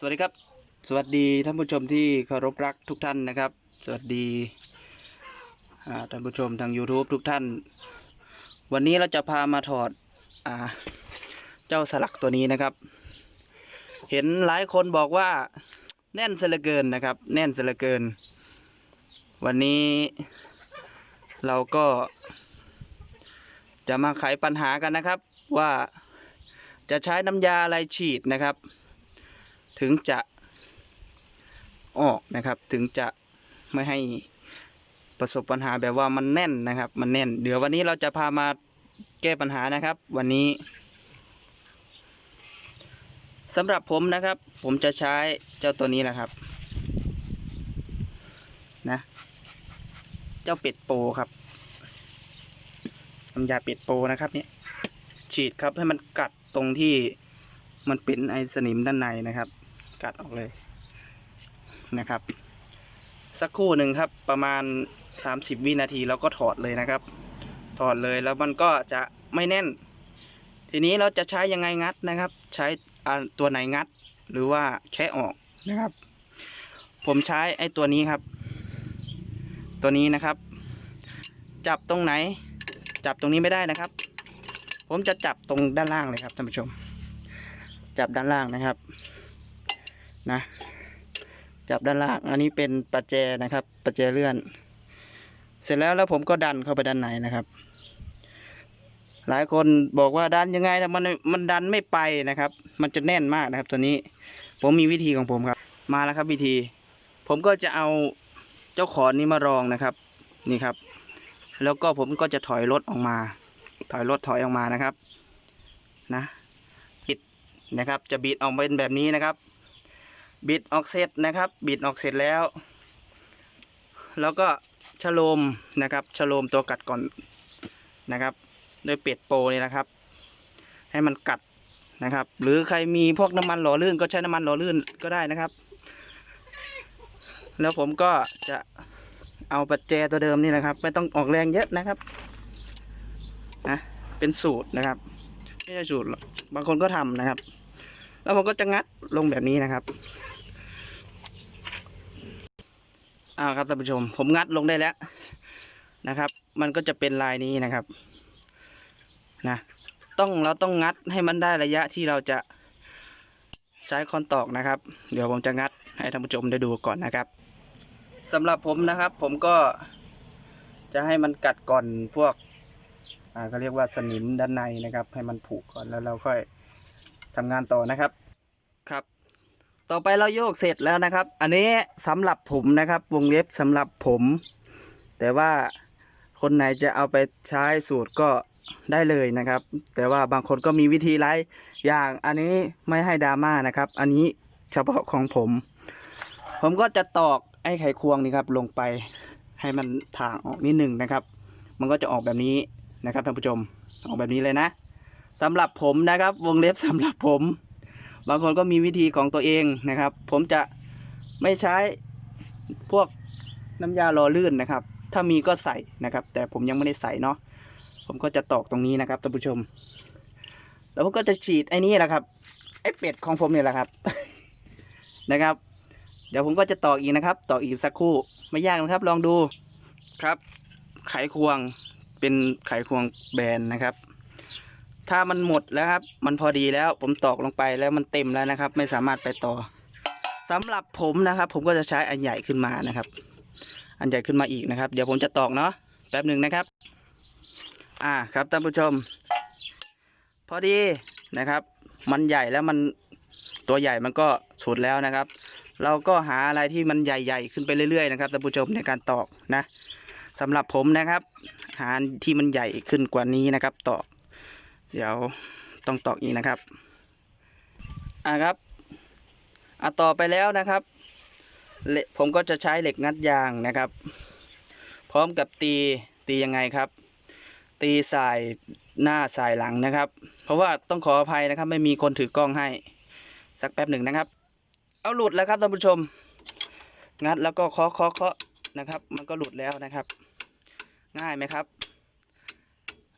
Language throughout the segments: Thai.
สวัสดีครับ สวัสดีท่านผู้ชมที่เคารพรักทุกท่านนะครับ สวัสดีท่านผู้ชมทาง YouTube ทุกท่าน วันนี้เราจะพามาถอดอเจ้าสลักตัวนี้นะครับ เห็นหลายคนบอกว่าแน่นเสลเกินนะครับ แน่นเสลเกิน วันนี้เราก็จะมาไขปัญหากันนะครับว่าจะใช้น้ำยาอะไรฉีดนะครับ ถึงจะออกนะครับ ถึงจะไม่ให้ประสบปัญหาแบบว่ามันแน่นนะครับ มันแน่น เดี๋ยววันนี้เราจะพามาแก้ปัญหานะครับ วันนี้สำหรับผมนะครับ ผมจะใช้เจ้าตัวนี้นะครับนะเจ้าเป็ดโปครับน้ำยาเป็ดโปนะครับเนี่ยฉีดครับให้มันกัดตรงที่มันเป็นไอสนิมด้านในนะครับ กัดออกเลยนะครับ สักครู่หนึ่งครับประมาณ 30 วินาทีแล้วก็ถอดเลยนะครับ ถอดเลยแล้วมันก็จะไม่แน่น ทีนี้เราจะใช้ยังไงงัดนะครับ ใช้ตัวไหนงัดหรือว่าแค่ออกนะครับ ผมใช้ไอ้ตัวนี้ครับ ตัวนี้นะครับ จับตรงไหน จับตรงนี้ไม่ได้นะครับ ผมจะจับตรงด้านล่างเลยครับท่านผู้ชม จับด้านล่างนะครับ นะ จับด้านล่างอันนี้เป็นประแจนะครับ ประแจเลื่อน เสร็จแล้วแล้วผมก็ดันเข้าไปด้านในนะครับ หลายคนบอกว่าดันยังไงแต่มันมันดันไม่ไปนะครับ มันจะแน่นมากนะครับ ตัวนี้ ผมมีวิธีของผมครับ มาแล้วครับวิธี ผมก็จะเอาเจ้าขอนนี้มารองนะครับนี่ครับ แล้วก็ผมก็จะถอยรถออกมา ถอยรถถอยออกมานะครับนะบิดนะครับ จะบิดออกเป็นแบบนี้นะครับ บิดออกเสร็จนะครับ บิดออกเสร็จแล้ว แล้วก็ชะโลมนะครับชะโลมตัวกัดก่อนนะครับด้วยเป็ดโปนี่นะครับ ให้มันกัดนะครับ หรือใครมีพวกน้ำมันหล่อลื่นก็ใช้น้ำมันหล่อลื่นก็ได้นะครับ แล้วผมก็จะเอาปัจแจตัวเดิมนี่นะครับ ไม่ต้องออกแรงเยอะนะครับนะเป็นสูตรนะครับ ไม่ใช่สูตรบางคนก็ทำนะครับ แล้วผมก็จะงัดลงแบบนี้นะครับอ้าวครับท่านผู้ชม ผมงัดลงได้แล้วนะครับ มันก็จะเป็นลายนี้นะครับนะต้องเราต้องงัดให้มันได้ระยะที่เราจะใช้คอนตอกนะครับ เดี๋ยวผมจะงัดให้ท่านผู้ชมได้ดูก่อนนะครับสำหรับผมนะครับ ผมก็จะให้มันกัดก่อนพวกอ่าเขาเรียกว่าสนิมด้านในนะครับ ให้มันผุก่อนแล้วเราค่อย ทำงานต่อนะครับครับ ต่อไปเราโยกเสร็จแล้วนะครับ อันนี้สำหรับผมนะครับ วงเล็บสำหรับผม แต่ว่าคนไหนจะเอาไปใช้สูตรก็ได้เลยนะครับ แต่ว่าบางคนก็มีวิธีหลายอย่างอันนี้ไม่ให้ดราม่านะครับ อันนี้เฉพาะของผม ผมก็จะตอกไอ้ไขควงนี่ครับลงไปให้มันถ่างออกนิดหนึ่งนะครับ มันก็จะออกแบบนี้นะครับท่านผู้ชมออกแบบนี้เลยนะ สำหรับผมนะครับ วงเล็บสำหรับผม บางคนก็มีวิธีของตัวเองนะครับ ผมจะไม่ใช้พวกน้ำยาล่อลื่นนะครับ ถ้ามีก็ใส่นะครับ แต่ผมยังไม่ได้ใส่เนาะผมก็จะตอกตรงนี้นะครับท่านผู้ชม แล้วผมก็จะฉีดไอ้นี่แหละครับไอ้เป็ดของผมเนี่ยแหละครับนะครับ เดี๋ยวผมก็จะตอกอีกนะครับตอกอีกสักครู่ไม่ยากนะครับ ลองดูครับ ไขควงเป็นไขควงแบนนะครับ ถ้ามันหมดแล้วครับ มันพอดีแล้วผมตอกลงไปแล้วมันเต็มแล้วนะครับ ไม่สามารถไปต่อสำหรับผมนะครับ ผมก็จะใช้อันใหญ่ขึ้นมานะครับ อันใหญ่ขึ้นมาอีกนะครับ เดี๋ยวผมจะตอกเนาะแป๊บหนึ่งนะครับ อ่าครับท่านผู้ชม พอดีนะครับ มันใหญ่แล้วมันตัวใหญ่มันก็สุดแล้วนะครับ เราก็หาอะไรที่มันใหญ่ๆขึ้นไปเรื่อยๆนะครับท่านผู้ชมในการตอกนะสำหรับผมนะครับ หาที่มันใหญ่ขึ้นกว่านี้นะครับตอก เดี๋ยวต้องตอกอีกนะครับ อ่าครับ อะต่อไปแล้วนะครับเหล็กผมก็จะใช้เหล็กงัดยางนะครับ พร้อมกับตีตียังไงครับ ตีสายหน้าสายหลังนะครับ เพราะว่าต้องขออภัยนะครับ ไม่มีคนถือกล้องให้ สักแป๊บหนึ่งนะครับ เอาหลุดแล้วครับท่านผู้ชม งัดแล้วก็เคาะเคาะเคาะนะครับ มันก็หลุดแล้วนะครับ ง่ายไหมครับ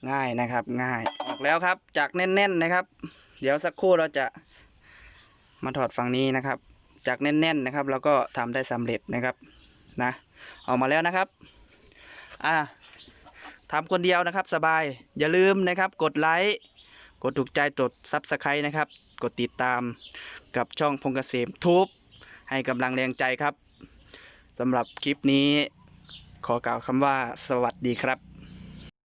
ง่ายนะครับง่ายออกแล้วครับจากแน่น ๆนะครับ เดี๋ยวสักครู่เราจะมาถอดฝั่งนี้นะครับ จากแน่น ๆนะครับ แล้วก็ทำได้สำเร็จนะครับนะออกมาแล้วนะครับอ่าทำคนเดียวนะครับสบายอย่าลืมนะครับกดไลค์กดถูกใจกดซับสไครต์นะครับ กดติดตามกับช่องพงกเกษมทูบให้กำลังแรงใจครับสำหรับคลิปนี้ขอกล่าวคำว่าสวัสดีครับ